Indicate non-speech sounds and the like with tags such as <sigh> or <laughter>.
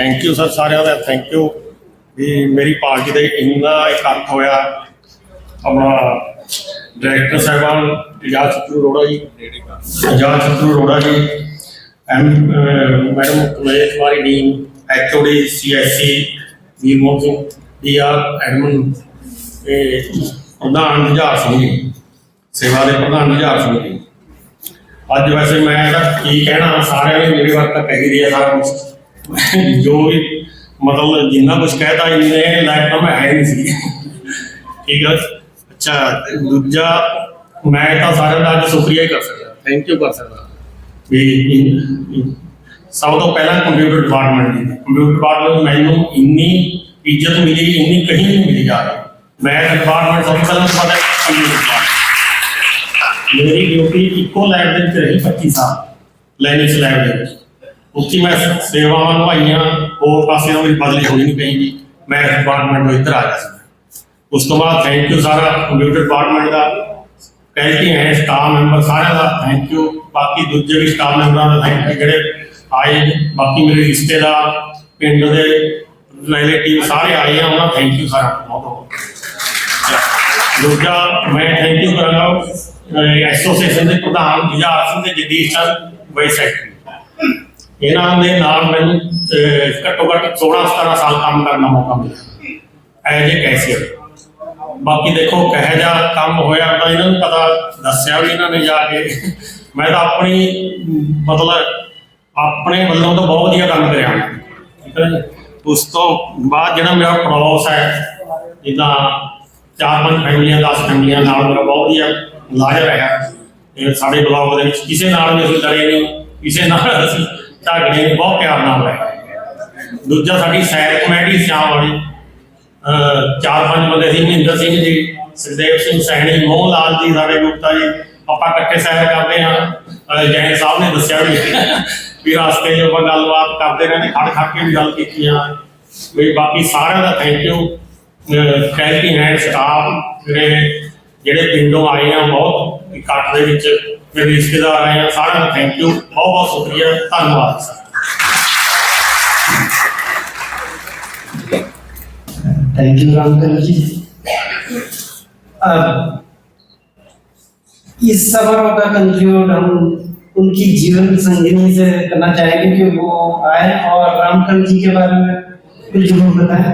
Thank you sir ਸਾਰਿਆਂ ਦਾ thank you ਵੀ ਮੇਰੀ ਪਾਰਟੀ ਦੇ ਇੰਨਾ ਇਕੱਠ ਹੋਇਆ। ਆਪਣਾ ਡਾਇਰੈਕਟਰ ਸਾਹਿਬਾਨ ਇਜਾਜ਼ ਚਤਰੂ ਅਰੋੜਾ ਜੀ Ijaz Chatru Arora ji M madam Kamesh Kumari dean HOD CSC Veer Mohan Singh DR admin ਤੇ ਪ੍ਰਧਾਨ ਜੁਝਾਰ ਸਿੰਘ ਜੀ, ਸੇਵਾ ਦੇ ਪ੍ਰਧਾਨ ਜੁਝਾਰ ਸਿੰਘ ਜੀ। ਅੱਜ ਵੈਸੇ ਮੈਂ ਤਾਂ ਕੀ ਕਹਿਣਾ, ਸਾਰਿਆਂ ਨੇ ਮੇਰੇ ਵਾਰ ਤਾਂ ਕਹੀ ਰਹੀ ਹੈ ਸਾਰਾ ਕੁਛ <laughs> ਜੋ ਵੀ ਮਤਲਬ ਜਿੰਨਾ ਕੁਝ ਕਹਿਤਾ ਇੰਨੇ ਲਾਇਕ ਤਾਂ ਮੈਂ ਹੈ ਨਹੀਂ ਸੀ। ਠੀਕ ਹੈ ਅੱਛਾ, ਤੇ ਦੂਜਾ, ਮੈਂ ਤਾਂ ਸਾਰਿਆਂ ਦਾ ਅੱਜ ਸ਼ੁਕਰੀਆ ਹੀ ਕਰ ਸਕਦਾ। ਥੈਂਕ ਯੂ ਕਰ ਸਕਦਾ। ਵੀ ਸਭ ਤੋਂ ਪਹਿਲਾਂ ਕੰਪਿਊਟਰ ਡਿਪਾਰਟਮੈਂਟ ਦੀ। ਕੰਪਿਊਟਰ ਡਿਪਾਰਟਮੈਂਟ ਮੈਨੂੰ ਇੰਨੀ ਇੱਜ਼ਤ ਮਿਲੀ ਇੰਨੀ ਕहीं ਨਹੀਂ ਮਿਲੀ ਜਾ ਰਹੀ। ਮੈਂ ਡਿਪਾਰਟਮੈਂਟ ਸਭ ਤੋਂ ਪਹਿਲਾਂ ਪਤਾ ਕੰਪਿਊਟਰ ਡਿਪਾਰਟਮੈਂਟ ਮੇਰੀ ਡਿਊਟੀ ਇੱਕੋ ਲੈਬ ਦੇ ਵਿੱਚ ਰਹੀ 25 ਸਾਲ। ਲੈਨਿਸ ਲੈਬ ਦੇ ਵਿੱਚ। ਉੱਥੇ ਮੈਂ ਸੇਵਾਵਾਂ ਨਿਭਾਈਆਂ, ਹੋਰ ਪਾਸੇ ਤੋਂ ਮੇਰੀ ਬਦਲੀ ਹੋਣੀ ਨਹੀਂ ਪਈ ਮੈਂ ਡਿਪਾਰਟਮੈਂਟ ਤੋਂ ਇੱਧਰ ਆ ਗਿਆ ਸੀ। ਉਸ ਤੋਂ ਬਾਅਦ ਥੈਂਕ ਯੂ ਸਾਰਾ ਕੰਪਿਊਟਰ ਡਿਪਾਰਟਮੈਂਟ ਦਾ ਕਹਿੰਦੇ ਹੈ ਸਟਾਫ ਮੈਂਬਰ ਸਾਰਿਆਂ ਦਾ ਥੈਂਕ ਯੂ ਬਾਕੀ ਦੂਜੇ ਵੀ ਸਟਾਫ ਮੈਂਬਰਾਂ ਦਾ ਥੈਂਕ ਯੂ ਜਿਹੜੇ ਆਏ ਬਾਕੀ ਮੇਰੇ ਰਿਸ਼ਤੇਦਾਰ, ਪਿੰਡ ਦੇ ਰਿਲੇਟਿਵ ਸਾਰੇ ਆਏ ਆ, ਉਹਨਾਂ ਥੈਂਕ ਯੂ ਸਾਰਾ। ਬਹੁਤ ਬਹੁਤ। ਦੂਜਾ, ਮੈਂ ਥੈਂਕ ਯੂ ਕਰਾਂਗਾ ਐਸੋਸੀਏਸ਼ਨ ਦੇ ਪ੍ਰਧਾਨ ਜੁਝਾਰ ਸਿੰਘ ਤੇ ਜਗਦੀਸ਼ ਚੰਦ ਵਾਈਸ ਸੈਕਟਰੀ ਇਹਨਾਂ ਦੇ ਨਾਲ ਮੈਨੂੰ ਘੱਟੋ ਘੱਟ 16 17 ਸਾਲ ਕੰਮ ਕਰਨ ਦਾ ਮੌਕਾ ਮਿਲਿਆ। ਐਜ ਏ ਕੈਸ਼ੀਅਰ ਬਾਕੀ ਦੇਖੋ, ਕਹੇ ਜਾ ਕੰਮ ਹੋਇਆ ਤਾਂ ਇਹਨਾਂ ਨੂੰ ਪਤਾ, ਦੱਸਿਆ ਵੀ ਇਹਨਾਂ ਨੇ ਜਾ ਕੇ। ਮੈਂ ਤਾਂ ਆਪਣੀ, ਮਤਲਬ, ਆਪਣੇ ਵੱਲੋਂ ਤਾਂ ਬਹੁਤ ਵਧੀਆ ਕੰਮ ਕਰਿਆ। ਠੀਕ ਹੈ ਉਸ ਤੋਂ ਬਾਅਦ ਜਿਹੜਾ ਮੇਰਾ ਪੜੋਸ ਹੈ, ਜਿੱਦਾਂ ਚਾਰ ਪੰਜ ਫੈਮਲੀਆਂ 10 ਫੈਮਲੀਆਂ ਨਾਲ ਮੇਰਾ ਬਹੁਤ ਵਧੀਆ ਲਾਜ ਰਿਹਾ ਸਾਡੇ ਬਲਾਕ ਦੇ ਵਿੱਚ ਕਿਸੇ ਨਾਲ ਵੀ ਅਸੀਂ ਲੜੇ ਨਹੀਂ। ਕਿਸੇ ਨਾਲ ਅਸੀਂ ਝਗੜੇ ਨਹੀਂ ਬਹੁਤ ਪਿਆਰ ਨਾਲ ਰਹੇ ਦੂਜਾ ਸਾਡੀ ਸੈਰ ਕਮੇਟੀ ਸ਼ਾਮ ਵਾਲੀ। ਚਾਰ ਪੰਜ ਬੰਦੇ ਸੀ, ਮਹਿੰਦਰ ਸਿੰਘ ਜੀ, ਸੁਖਦੇਵ ਸਿੰਘ ਸੈਣੀ, ਮੋਹਨ ਲਾਲ ਜੀ ਸਾਡੇ ਗੁਪਤਾ ਜੀ। ਆਪਾਂ ਇਕੱਠੇ ਸੈਰ ਕਰਦੇ ਹਾਂ। ਅਹ ਜੈਨ ਸਾਹਿਬ ਨੇ ਦੱਸਿਆ ਵੀ ਵੀ ਰਸਤੇ 'ਚ ਆਪਾਂ ਗੱਲਬਾਤ ਕਰਦੇ ਰਹਿੰਦੇ ਖੜ ਖੜ ਕੇ ਵੀ ਗੱਲ ਕੀਤੀ ਆ। ਵੀ ਬਾਕੀ ਸਾਰਿਆਂ ਦਾ thank you faculty and staff ਜਿਹੜੇ ਜਿਹੜੇ ਪਿੰਡੋਂ ਆਏ ਆ, ਬਹੁਤ ਇਕੱਠ ਦੇ ਵਿੱਚ ਮੇਰੇ ਰਿਸ਼ਤੇਦਾਰ ਆਏ ਆ ਸਾਰਿਆਂ ਦਾ ਥੈਂਕ ਯੂ ਬਹੁਤ ਬਹੁਤ ਸ਼ੁਕਰੀਆ ਧੰਨਵਾਦ sir thank you Ramkal ji अब इस समारोह का कंक्लूड हम उनकी जीवन संगिनी से करना चाहेंगे कि वो आए और रामकल जी के बारे में कुछ जरूर बताएं